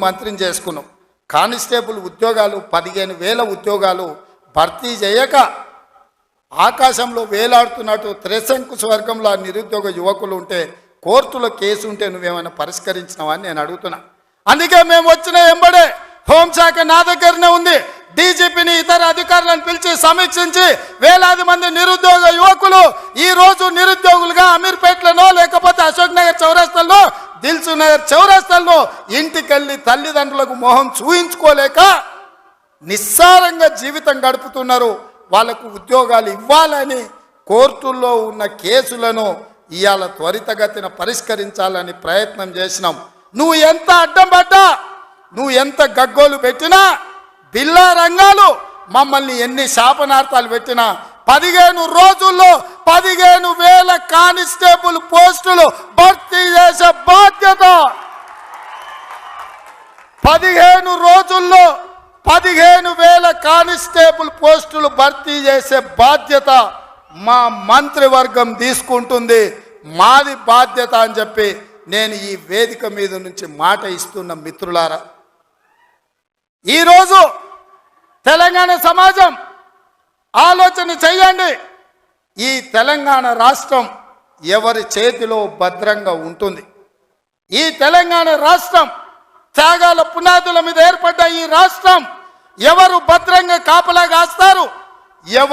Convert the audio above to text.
మంత్రిని చేసుకున్నాం. కానిస్టేబుల్ ఉద్యోగాలు పదిహేను వేల ఉద్యోగాలు భర్తీ చేయక ఆకాశంలో వేలాడుతున్నట్టు త్రిశంకు స్వర్గంలో నిరుద్యోగ యువకులు ఉంటే కోర్టులో కేసు ఉంటే నువ్వేమైనా పరిష్కరించినావా అని నేను అడుగుతున్నా. అందుకే మేము వచ్చిన ఎంబడే హోంశాఖ నా దగ్గరనే ఉంది. డీజీపీని ఇతర అధికారులను పిలిచి సమీక్షించి వేలాది మంది నిరుద్యోగ యువకులు ఈ రోజు నిరుద్యోగులుగా అమీర్పేటలోనో లేకపోతే అశోక్ నగర్ చౌరస్తల్లో దిల్సు నగర్ చౌరస్తాల్లో ఇంటికెళ్ళి తల్లిదండ్రులకు మొహం చూయించుకోలేక నిస్సారంగా జీవితం గడుపుతున్నారు. వాళ్ళకు ఉద్యోగాలు ఇవ్వాలని కోర్టుల్లో ఉన్న కేసులను ఇవాళ త్వరితగతిన పరిష్కరించాలని ప్రయత్నం చేసినాం. నువ్వు ఎంత అడ్డం పడ్డా? నువ్వు ఎంత గగ్గోలు పెట్టినా? బిల్లా రంగాలు మమ్మల్ని ఎన్ని శాపనార్థాలు పెట్టినా? పదిహేను రోజుల్లో పదిహేను వేల కానిస్టేబుల్ పోస్టులు భర్తీ చేసే బాధ్యత పదిహేను రోజుల్లో పదిహేను వేల కానిస్టేబుల్ పోస్టులు భర్తీ చేసే బాధ్యత మా మంత్రివర్గం తీసుకుంటుంది. మాది బాధ్యత అని చెప్పి నేను ఈ వేదిక మీద నుంచి మాట ఇస్తున్న మిత్రులారా. ఈరోజు తెలంగాణ సమాజం ఆలోచన చేయండి. ఈ తెలంగాణ రాష్ట్రం ఎవరి చేతిలో భద్రంగా ఉంటుంది? ఈ తెలంగాణ రాష్ట్రం త్యాగాల పునాదుల మీద ఏర్పడ్డ ఈ రాష్ట్రం ఎవరు భద్రంగా కాపలా కాస్తారు? ఎవరు